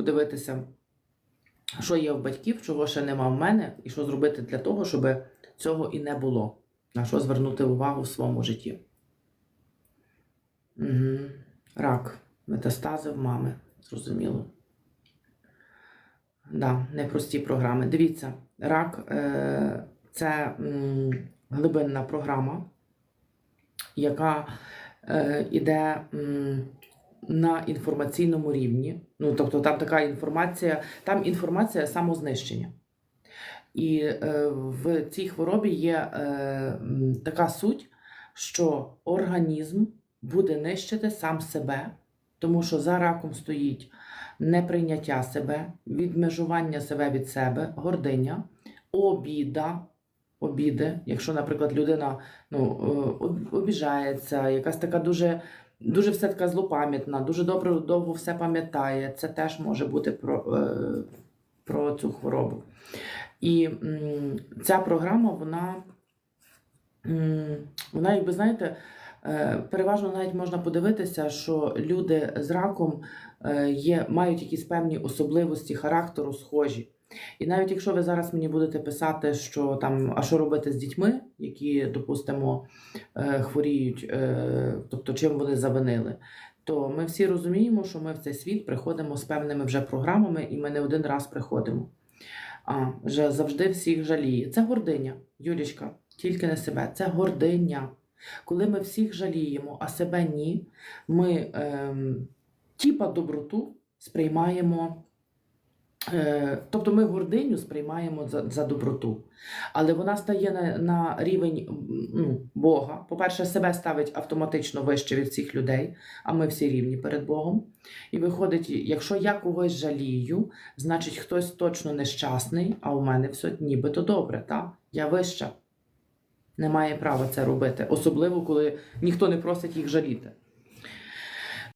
подивитися, що є в батьків, чого ще нема в мене, і що зробити для того, щоб цього і не було. На що звернути увагу в своєму житті. Угу. Рак. Метастази в мами. Зрозуміло. Да, непрості програми. Дивіться, рак е, це м, глибинна програма, яка е, іде м, на інформаційному рівні. Ну, тобто там така інформація, там інформація самознищення. І е, в цій хворобі є е, така суть, що організм буде нищити сам себе, тому що за раком стоїть неприйняття себе, відмежування себе від себе, гординя, обіда. Обіди, якщо, наприклад, людина ну, е, обіжається, якась така дуже, дуже все така злопам'ятна, дуже добре довго все пам'ятає, це теж може бути про, е, про цю хворобу. І ця програма, вона, вона, якби знаєте, е, переважно навіть можна подивитися, що люди з раком є, мають якісь певні особливості характеру схожі. І навіть якщо ви зараз мені будете писати, що там, а що робити з дітьми, які, допустимо, е, хворіють, е, тобто чим вони завинили, то ми всі розуміємо, що ми в цей світ приходимо з певними вже програмами, і ми не один раз приходимо. А вже завжди всіх жаліє. Це гординя, Юлічка, тільки не себе. Це гординя. Коли ми всіх жаліємо, а себе ні, ми ем, тіпа доброту сприймаємо. Е, тобто ми гординю сприймаємо за, за доброту, але вона стає на, на рівень ну, Бога. По-перше, себе ставить автоматично вище від всіх людей, а ми всі рівні перед Богом. І виходить, якщо я когось жалію, значить хтось точно нещасний, а у мене все нібито добре. Та? Я вища. Не має права це робити, особливо коли ніхто не просить їх жаліти.